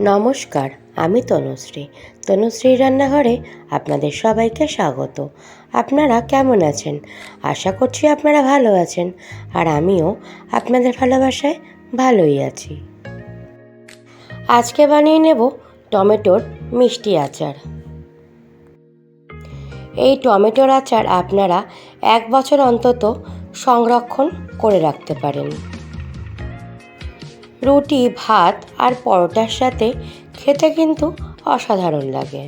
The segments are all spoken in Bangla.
নমস্কার, আমি তনুশ্রী। তনুশ্রী রান্নাঘরে আপনাদের সবাইকে স্বাগত। আপনারা কেমন আছেন? আশা করছি আপনারা ভালো আছেন, আর আমিও আপনাদের ভালোবাসায় ভালোই আছি। আজকে বানিয়ে নেব টমেটোর মিষ্টি আচার। এই টমেটোর আচার আপনারা এক বছর অন্তত সংরক্ষণ করে রাখতে পারেন। রুটি, ভাত আর পরোটার সাথে খেতে কিন্তু অসাধারণ লাগে।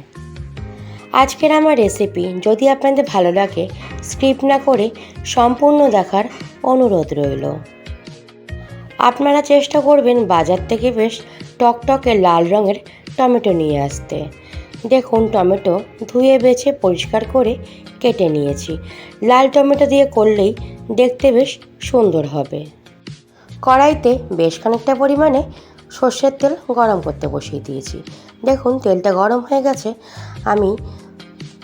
আজকের আমার রেসিপি যদি আপনাদের ভালো লাগে স্ক্রিপ্ট না করে সম্পূর্ণ দেখার অনুরোধ রইল। আপনারা চেষ্টা করবেন বাজার থেকে বেশ টকটকে লাল রঙের টমেটো নিয়ে আসতে। দেখুন, টমেটো ধুয়ে বেছে পরিষ্কার করে কেটে নিয়েছি। লাল টমেটো দিয়ে করলেই দেখতে বেশ সুন্দর হবে। কড়াইতে বেশ খানিকটা পরিমাণে সর্ষের তেল গরম করতে বসিয়ে দিয়েছি। দেখুন, তেলটা গরম হয়ে গেছে। আমি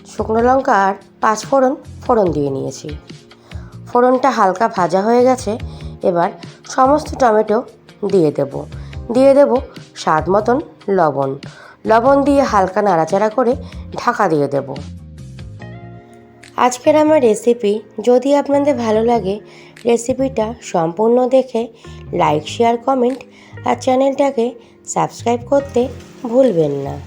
শুকনো লঙ্কা আর পাঁচ ফোড়ন ফোড়ন দিয়ে নিয়েছি। ফোড়নটা হালকা ভাজা হয়ে গেছে। এবার সমস্ত টমেটো দিয়ে দেব। দিয়ে দেব স্বাদ মতন লবণ। লবণ দিয়ে হালকা নাড়াচাড়া করে ঢাকা দিয়ে দেব। আজকের আমার রেসিপি যদি আপনাদের ভালো লাগে রেসিপিটা সম্পূর্ণ দেখে লাইক, শেয়ার, কমেন্ট আর চ্যানেলটাকে সাবস্ক্রাইব করতে ভুলবেন না।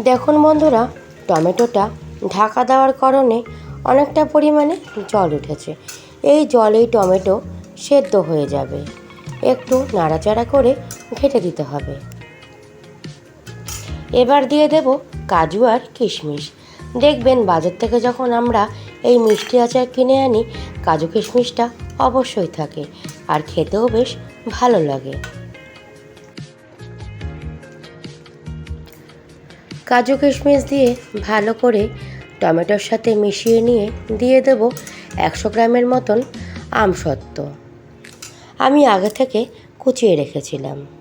দেখুন বন্ধুরা, টমেটোটা ঢাকা দেওয়ার কারণে অনেকটা পরিমাণে জল উঠেছে। এই জলেই টমেটো সেদ্ধ হয়ে যাবে। একটু নাড়াচাড়া করে ঘেটে দিতে হবে। এবার দিয়ে দেব কাজু আর কিশমিশ। দেখবেন বাজার থেকে যখন আমরা এই মিষ্টি আচার কিনে আনি, কাজু কিশমিশটা অবশ্যই থাকে আর খেতেও বেশ ভালো লাগে। কাজু কিশমিশ দিয়ে ভালো করে টমেটোর সাথে মিশিয়ে নিয়ে দিয়ে দেব একশো গ্রামের মতন আমসত্ত্ব। আমি আগে থেকে কুচিয়ে রেখেছিলাম।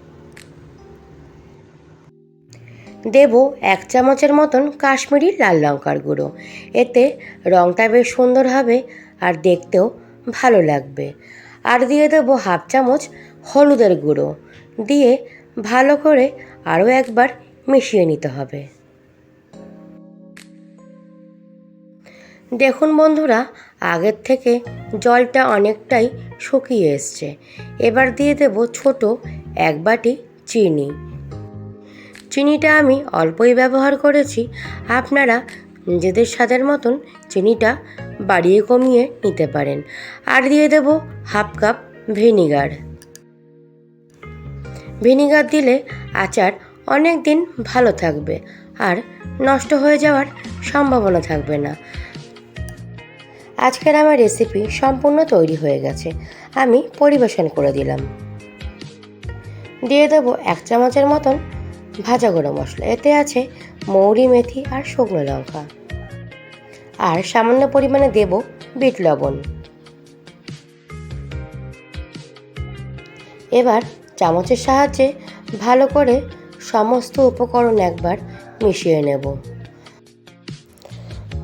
দেব এক চামচের মতন কাশ্মীরি লাল লঙ্কার গুঁড়ো। এতে রঙটা বেশ সুন্দর হবে আর দেখতেও ভালো লাগবে। আর দিয়ে দেবো হাফ চামচ হলুদের গুঁড়ো। দিয়ে ভালো করে আরও একবার মিশিয়ে নিতে হবে। দেখুন বন্ধুরা, আগের থেকে জলটা অনেকটাই শুকিয়ে এসছে। এবার দিয়ে দেব ছোট এক বাটি চিনি। চিনিটা আমি অল্পই ব্যবহার করেছি। আপনারা নিজেদের স্বাদের মতন চিনিটা বাড়িয়ে কমিয়ে নিতে পারেন। আর দিয়ে দেব হাফ কাপ ভিনিগার। ভিনিগার দিলে আচার অনেক দিন ভালো থাকবে আর নষ্ট হয়ে যাওয়ার সম্ভাবনা থাকবে না। আজকের আমার রেসিপি সম্পূর্ণ তৈরি হয়ে গেছে। আমি পরিবেশন করে দিলাম। দিয়ে দেবো এক চামচের মতন ভাজা গরম মশলা। এতে আছে মৌরি, মেথি আর শুকনো লঙ্কা। আর সামান্য পরিমাণে দেব বিট লবণ। এবার চামচের সাহায্যে ভালো করে সমস্ত উপকরণ একবার মিশিয়ে নেব।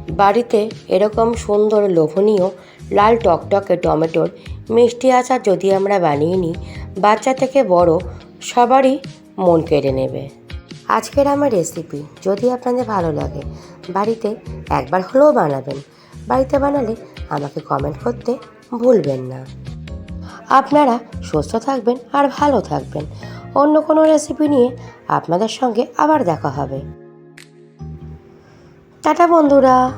বাড়িতে এরকম সুন্দর লোভনীয় লাল টকটকে টমেটোর মিষ্টি আচার যদি আমরা বানিয়ে নিই, বাচ্চা থেকে বড় সবারই মন কেড়ে নেবে। আজকের আমার রেসিপি যদি আপনাদের ভালো লাগে, বাড়িতে একবার হলেও বানাবেন। বাড়িতে বানালে আমাকে কমেন্ট করতে ভুলবেন না। আপনারা সুস্থ থাকবেন আর ভালো থাকবেন। অন্য কোনো রেসিপি নিয়ে আপনাদের সঙ্গে আবার দেখা হবে। টাটা বন্ধুরা।